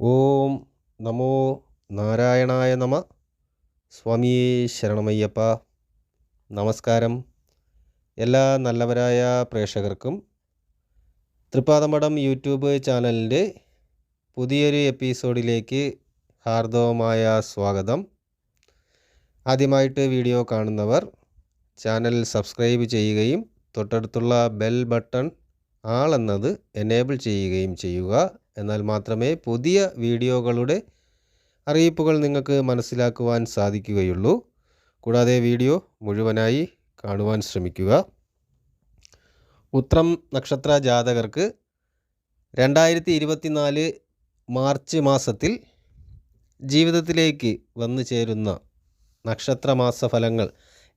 ഓം നമോ നാരായണായ നമ. സ്വാമിയേ ശരണമയ്യപ്പ. നമസ്കാരം. എല്ലാ നല്ലവരായ പ്രേക്ഷകർക്കും തൃപ്പാദമഠം യൂട്യൂബ് ചാനലിന്റെ പുതിയൊരു എപ്പിസോഡിലേക്ക് ഹാർദവമായ സ്വാഗതം. ആദ്യമായിട്ട് വീഡിയോ കാണുന്നവർ ചാനൽ സബ്സ്ക്രൈബ് ചെയ്യുകയും തൊട്ടടുത്തുള്ള ബെൽ ബട്ടൺ ആളെന്നത് എനേബിൾ ചെയ്യുകയും ചെയ്യുക. എന്നാൽ മാത്രമേ പുതിയ വീഡിയോകളുടെ അറിയിപ്പുകൾ നിങ്ങൾക്ക് മനസ്സിലാക്കുവാൻ സാധിക്കുകയുള്ളൂ. കൂടാതെ വീഡിയോ മുഴുവനായി കാണുവാൻ ശ്രമിക്കുക. ഉത്രം നക്ഷത്ര ജാതകർക്ക് രണ്ടായിരത്തി ഇരുപത്തിനാല് മാർച്ച് മാസത്തിൽ ജീവിതത്തിലേക്ക് വന്നു ചേരുന്ന നക്ഷത്രമാസ ഫലങ്ങൾ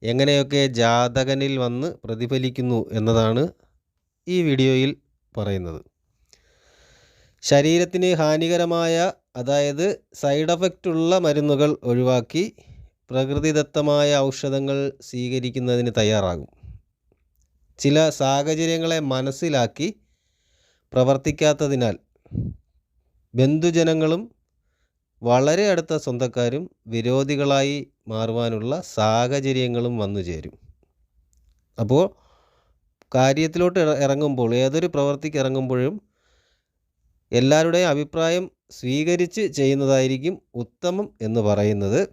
എങ്ങനെയൊക്കെ ജാതകനിൽ വന്ന് പ്രതിഫലിക്കുന്നു എന്നതാണ് ഈ വീഡിയോയിൽ പറയുന്നത്. ശരീരത്തിന് ഹാനികരമായ അതായത് സൈഡ് എഫക്റ്റ് ഉള്ള മരുന്നുകൾ ഒഴിവാക്കി പ്രകൃതിദത്തമായ ഔഷധങ്ങൾ സ്വീകരിക്കുന്നതിന് തയ്യാറാകും. ചില സാഹചര്യങ്ങളെ മനസ്സിലാക്കി പ്രവർത്തിക്കാത്തതിനാൽ ബന്ധുജനങ്ങളും വളരെ അടുത്ത സ്വന്തക്കാരും വിരോധികളായി മാറുവാനുള്ള സാഹചര്യങ്ങളും വന്നു ചേരും. അപ്പോൾ കാര്യത്തിലോട്ട് ഇറങ്ങുമ്പോൾ ഏതൊരു പ്രവൃത്തിക്ക് ഇറങ്ങുമ്പോഴും എല്ലാവരുടെയും അഭിപ്രായം സ്വീകരിച്ച് ചെയ്യുന്നതായിരിക്കും ഉത്തമം എന്ന് പറയുന്നത്.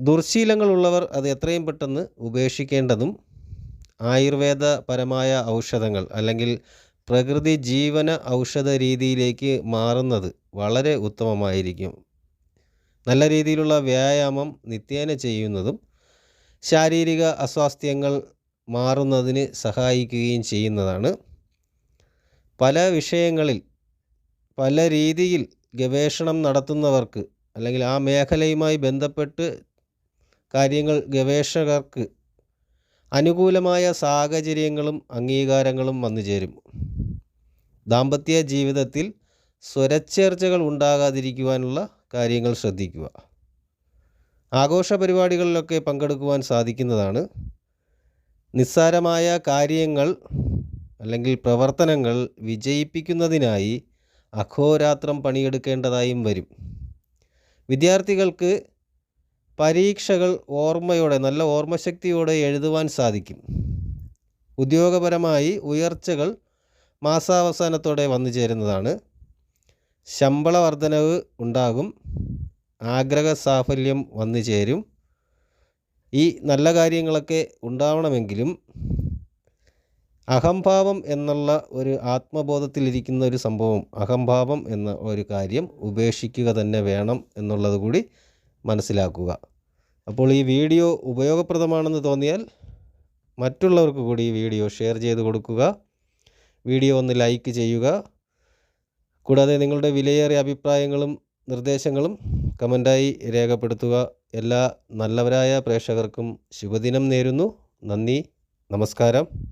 ദുർശീലങ്ങളുള്ളവർ അത് എത്രയും പെട്ടെന്ന് ഉപേക്ഷിക്കേണ്ടതും ആയുർവേദപരമായ ഔഷധങ്ങൾ അല്ലെങ്കിൽ പ്രകൃതി ജീവന ഔഷധ രീതിയിലേക്ക് മാറുന്നത് വളരെ ഉത്തമമായിരിക്കും. നല്ല രീതിയിലുള്ള വ്യായാമം നിത്യേന ചെയ്യുന്നതും ശാരീരിക അസ്വാസ്ഥ്യങ്ങൾ മാറുന്നതിന് സഹായിക്കുകയും ചെയ്യുന്നതാണ്. പല വിഷയങ്ങളിൽ പല രീതിയിൽ ഗവേഷണം നടത്തുന്നവർക്ക് അല്ലെങ്കിൽ ആ മേഖലയുമായി ബന്ധപ്പെട്ട് കാര്യങ്ങൾ ഗവേഷകർക്ക് അനുകൂലമായ സാഹചര്യങ്ങളും അംഗീകാരങ്ങളും വന്നു ചേരും. ദാമ്പത്യ ജീവിതത്തിൽ സ്വരച്ചേർച്ചകൾ ഉണ്ടാകാതിരിക്കുവാനുള്ള കാര്യങ്ങൾ ശ്രദ്ധിക്കുക. ആഘോഷ പരിപാടികളിലൊക്കെ പങ്കെടുക്കുവാൻ സാധിക്കുന്നതാണ്. നിസ്സാരമായ കാര്യങ്ങൾ അല്ലെങ്കിൽ പ്രവർത്തനങ്ങൾ വിജയിപ്പിക്കുന്നതിനായി അഹോരാത്രം പണിയെടുക്കേണ്ടതായും വരും. വിദ്യാർത്ഥികൾക്ക് പരീക്ഷകൾ ഓർമ്മയോടെ നല്ല ഓർമ്മശക്തിയോടെ എഴുതുവാൻ സാധിക്കും. ഉദ്യോഗപരമായി ഉയർച്ചകൾ മാസാവസാനത്തോടെ വന്നു ചേരുന്നതാണ്. ശമ്പള വർധനവ് ഉണ്ടാകും. ആഗ്രഹ സാഫല്യം വന്നു ചേരും. ഈ നല്ല കാര്യങ്ങളൊക്കെ ഉണ്ടാവണമെങ്കിലും അഹംഭാവം എന്നുള്ള ഒരു ആത്മബോധത്തിലിരിക്കുന്ന ഒരു സംഭവം അഹംഭാവം എന്ന ഒരു കാര്യം ഉപേക്ഷിക്കുക തന്നെ വേണം എന്നുള്ളത് കൂടി മനസ്സിലാക്കുക. അപ്പോൾ ഈ വീഡിയോ ഉപയോഗപ്രദമാണെന്ന് തോന്നിയാൽ മറ്റുള്ളവർക്ക് കൂടി ഈ വീഡിയോ ഷെയർ ചെയ്ത് കൊടുക്കുക. വീഡിയോ ഒന്ന് ലൈക്ക് ചെയ്യുക. കൂടാതെ നിങ്ങളുടെ വിലയേറിയ അഭിപ്രായങ്ങളും നിർദ്ദേശങ്ങളും കമന്റായി രേഖപ്പെടുത്തുക. എല്ലാ നല്ലവരായ പ്രേക്ഷകർക്കും ശുഭദിനം നേരുന്നു. നന്ദി. നമസ്കാരം.